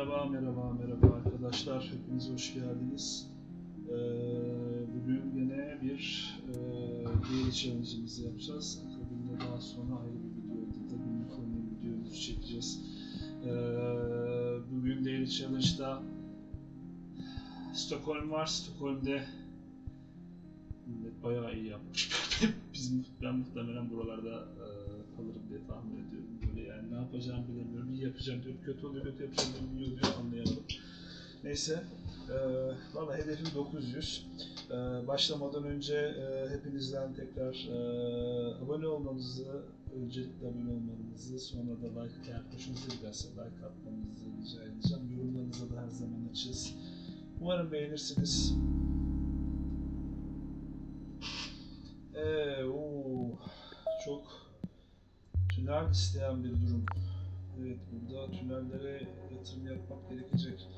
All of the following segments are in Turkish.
Merhaba, merhaba, merhaba arkadaşlar. Hepiniz hoş geldiniz. Ee, bugün yine bir e, daily challenge'ımızı yapacağız. Akabinde daha sonra ayrı bir videoda da günlük oyun videomuzu çekeceğiz. Ee, bugün daily challenge'da Stockholm var. Stockholm'de millet bayağı iyi yapmış. Bizim, ben muhtemelen buralarda e, kalırım diye tahmin ediyorum. Böyle yani ne yapacağımı bilemiyorum. İyi yapacağım diyorum, kötü oluyor, kötü yapacağım diyorum, iyi oluyor anlayamadım. Neyse, e, valla hedefim 900. E, başlamadan önce e, hepinizden tekrar e, abone olmanızı, öncelikle abone olmanızı, sonra da like, eğer hoşunuza giderse like atmanızı rica edeceğim. Yorumlarınıza da her zaman açız. Umarım beğenirsiniz. Ee, oo, çok tünel isteyen bir durum. Evet, burada tünellere yatırım yapmak gerekecek.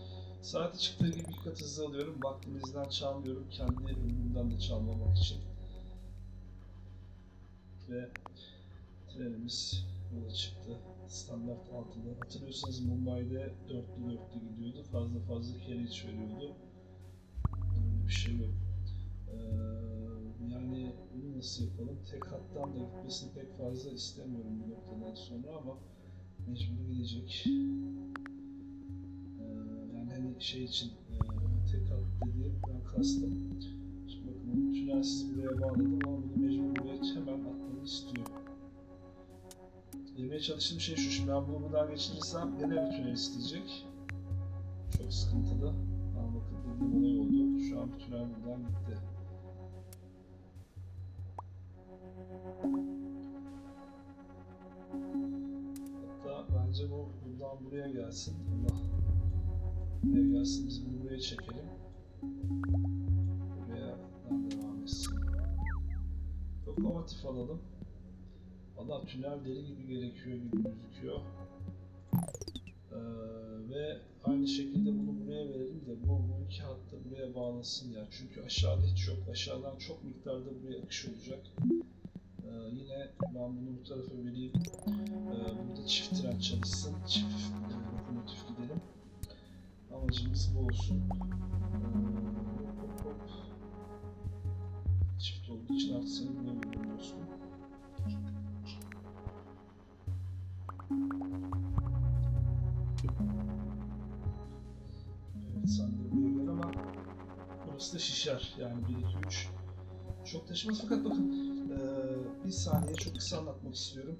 Saati çıktığı gibi iki kat hızlı alıyorum. Vaktinizden çalmıyorum. Kendi ömrümden de çalmamak için. Ve trenimiz yola çıktı. Standart altılı. Hatırlıyorsanız Mumbai'de dörtlü dörtlü gidiyordu. Fazla fazla carriage veriyordu. Böyle bir şey yok. Ee, yani bunu nasıl yapalım? Tek hattan da gitmesini pek fazla istemiyorum bu noktadan sonra ama mecbur gidecek. Ee, yani hani şey için e, tek hat dediğim ben kastım. Şimdi bakın bunu tünelsiz buraya bağladım ama bunu mecbur buraya hemen atmamı istiyor. Demeye çalıştığım şey şu, şimdi ben bunu buradan geçirirsem gene bir tünel isteyecek. Çok sıkıntılı. Ama bakın dediğim olay oldu. Şu an tünel buradan gitti. Buraya gelsin. Allah. Buraya gelsin. Biz bunu buraya çekelim. Buraya devam etsin. Lokomotif alalım. Valla tünel deli gibi gerekiyor gibi gözüküyor. Ee, ve aynı şekilde bunu buraya verelim de bu, bu iki hattı buraya bağlasın ya. Çünkü aşağıda hiç yok. Aşağıdan çok miktarda buraya akış olacak. Ee, yine ben bunu bu tarafa vereyim. Ee, burada çift tren çalışsın. Çift e, lokomotif gidelim. Amacımız bu olsun. Ee, hop hop. Çift olduğu için artık seni bulamıyorum dostum. Evet sen de buraya gel ama burası da şişer. Yani 1, 2, 3 çok taşımaz fakat bakın eee, bir saniye çok kısa anlatmak istiyorum.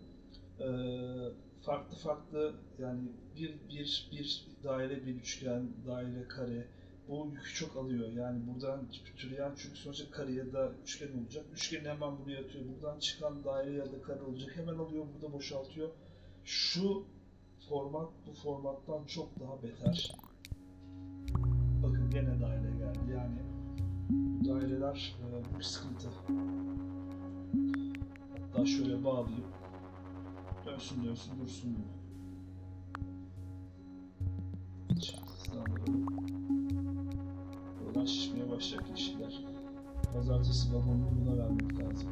Eee, farklı farklı yani bir, bir, bir daire, bir üçgen, daire, kare bu yükü çok alıyor. Yani buradan türeyen çünkü sonuçta kare ya da üçgen olacak. Üçgeni hemen buraya atıyor. Buradan çıkan daire ya da kare olacak. Hemen alıyor burada boşaltıyor. Şu format bu formattan çok daha beter. Bakın gene daire geldi. Yani daireler e, bir sıkıntı. Hatta şöyle bağlayayım. Dönsün dönsün dursun gibi. Çift hızlandıralım. Buradan şişmeye başlayacak yeşiller. Pazartesi vagonunu buna vermek lazım.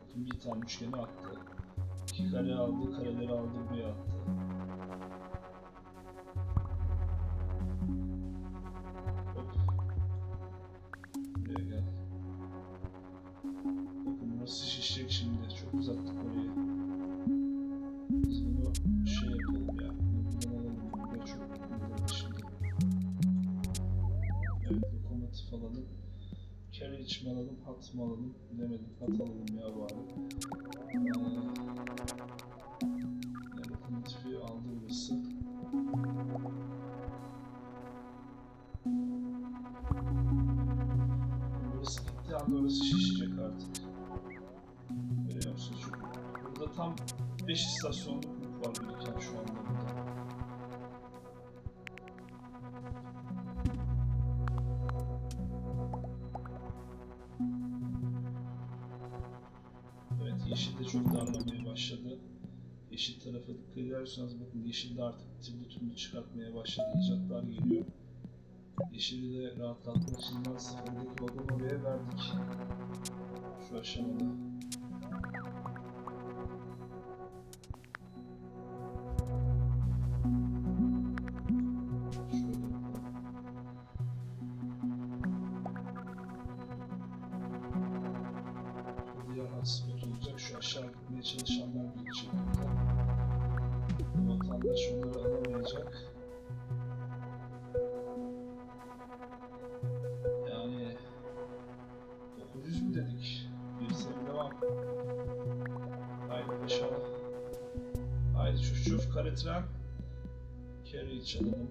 Bakın bir tane üçgeni attı. İki kare aldı, kareleri aldı, buraya attı. Şişecek şimdi. Çok uzattık orayı. Biz bunu şey yapalım ya. Buradan alalım. Buraya çok uzadı şimdi. Evet, lokomotif alalım. Carriage mi alalım, hat mı alalım? Bilemedim. Hat alalım ya bari. Ee, lokomotifi aldı burası. Burası gitti anda orası şişecek tam 5 istasyonluk yük var biriken şu anda burada. Evet yeşil de çok darlamaya başladı. Yeşil tarafa dikkat ederseniz bakın yeşil de artık türlü türlü çıkartmaya başladı. icatlar geliyor. Yeşili de rahatlatmak için sıfırdaki vagon oraya verdik. Şu aşamada. Tren. Carry'i çalalım.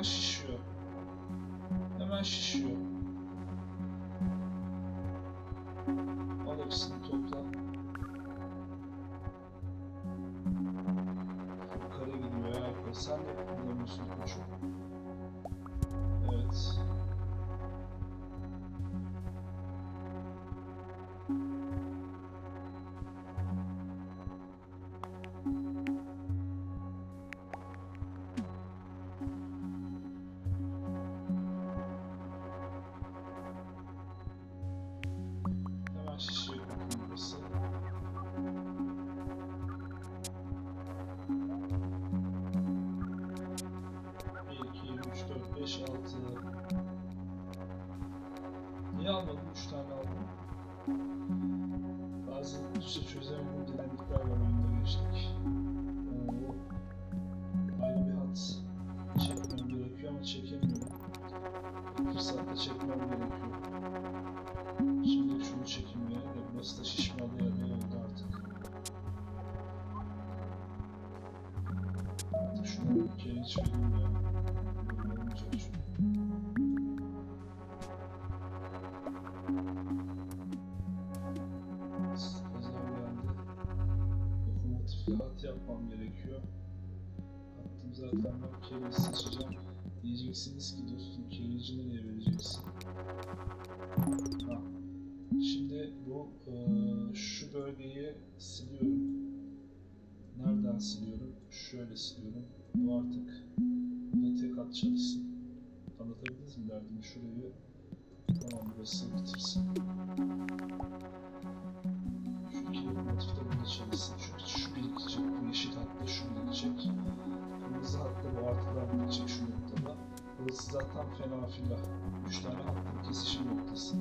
Hemen şişiyor. Hemen şişiyor. Al hepsini topla. Yukarı gidiyor ya. Sen de kullanıyorsun koçum. Evet. Geldi. Lokomotifle hat yapmam gerekiyor. Hattım zaten ben seçeceğim. Diyeceksiniz ki dostum carry'ci nereye vereceksin? Ha. Şimdi bu şu bölgeyi siliyorum. Nereden siliyorum? Şöyle siliyorum. Bu artık burada tek hat çalışsın. Anlatabildiniz mi derdimi? Şurayı tamam burası bitirsin. Şu iki de burada çalışsın. Çünkü şu birikecek. Bu yeşil hatta şu birikecek. Kırmızı hatta bu artılar birikecek şu noktada. Burası zaten fena filah. Üç tane hattın kesişim noktası.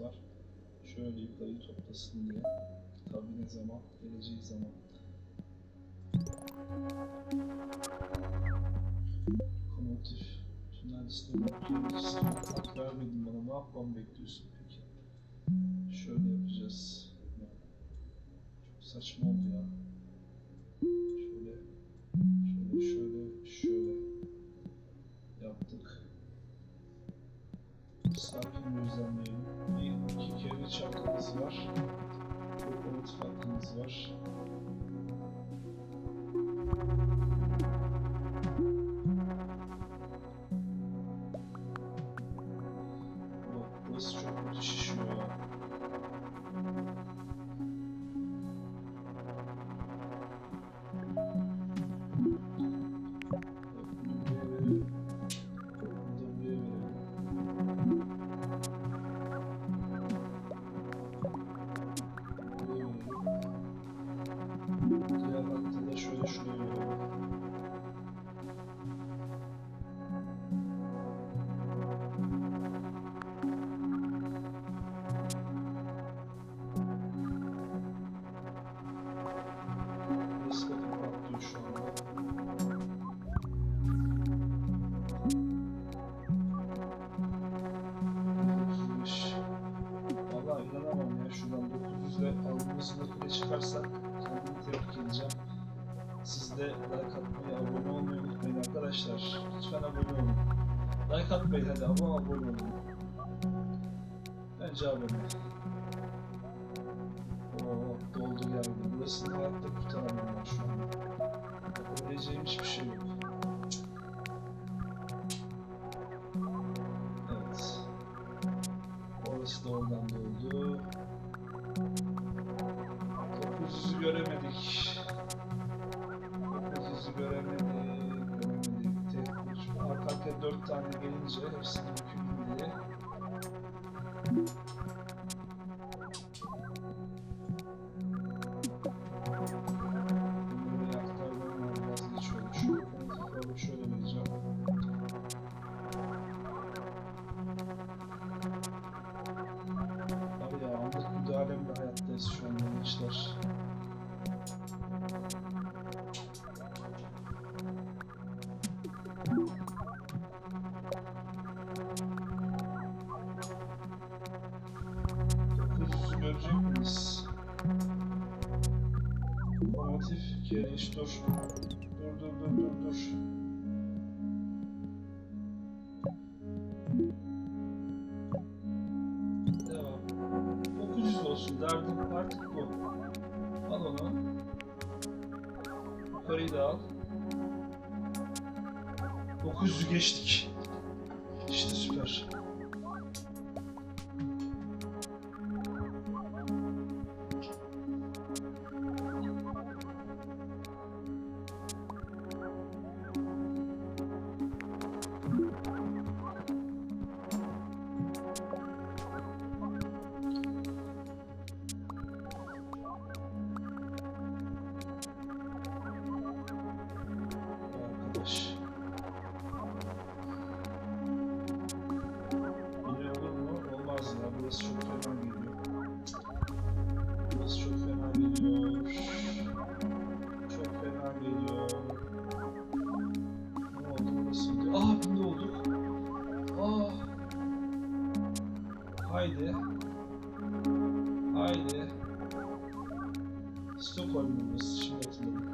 Var. Şöyle yukarıyı toplasın diye. Tabii ne zaman? Geleceği zaman. Lokomotif. Tünel sistemi. Hak vermedin bana. Ne yapmamı bekliyorsun peki? Şöyle yapacağız. Çok saçma oldu ya. Şöyle. Şöyle şöyle şöyle. Yaptık. Sakin gözlemleyelim. Bir iki kere çarkımız var. Lokomotif hattımız var. Ve aldığımız notunu çıkarsak kendimi tebrik edeceğim. Siz de like atmayı, abone olmayı unutmayın arkadaşlar. Lütfen abone olun. Like atmayın hadi ama abone olun. Bence abone. Oo, doldu geldi. Burasını hayatta kurtaramam ben şu an. Yapabileceğim hiçbir şey yok. Evet. Orası da oradan doldu. 900'ü göremedik. 900'ü göremedik. Göremedik. Tek. Arka arkaya 4 tane gelince hepsini yükümlü diye. Lokomotif geliş dur. Dur dur dur dur dur. Devam. 900 olsun derdim artık bu. Al onu. Yukarıyı da al. 900'ü geçtik. İşte süper. Haydi. Haydi. Stockholm burası. Şimdi hatırladım.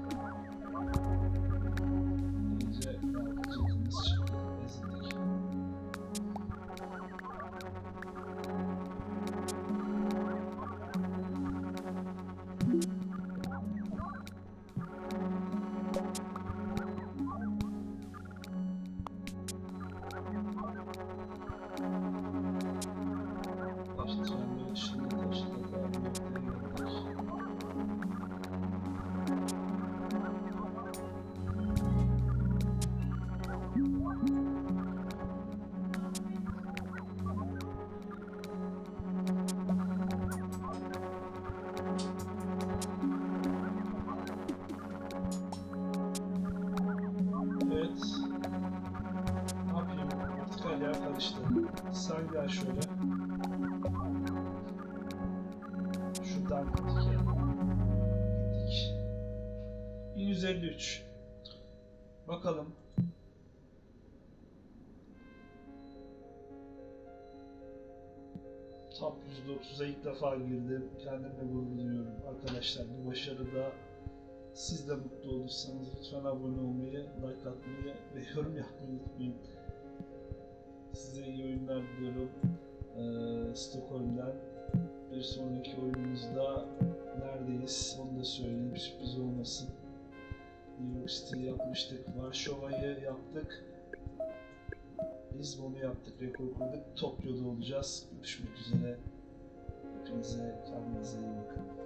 Sen gel şöyle. Şuradan gittik. Gittik. 1153. Bakalım. Top %30'a ilk defa girdim. Kendimle gurur duyuyorum. Arkadaşlar bu başarıda siz de mutlu olursanız lütfen abone olmayı, like atmayı ve yorum yapmayı unutmayın. Size iyi oyunlar diliyorum. Ee, Stockholm'den bir sonraki oyunumuzda neredeyiz onu da söyleyeyim sürpriz olmasın. New York City yapmıştık, Varşova'yı yaptık. Biz bunu yaptık, rekor kurduk. Tokyo'da olacağız. Görüşmek üzere. Hepinize kendinize iyi bakın.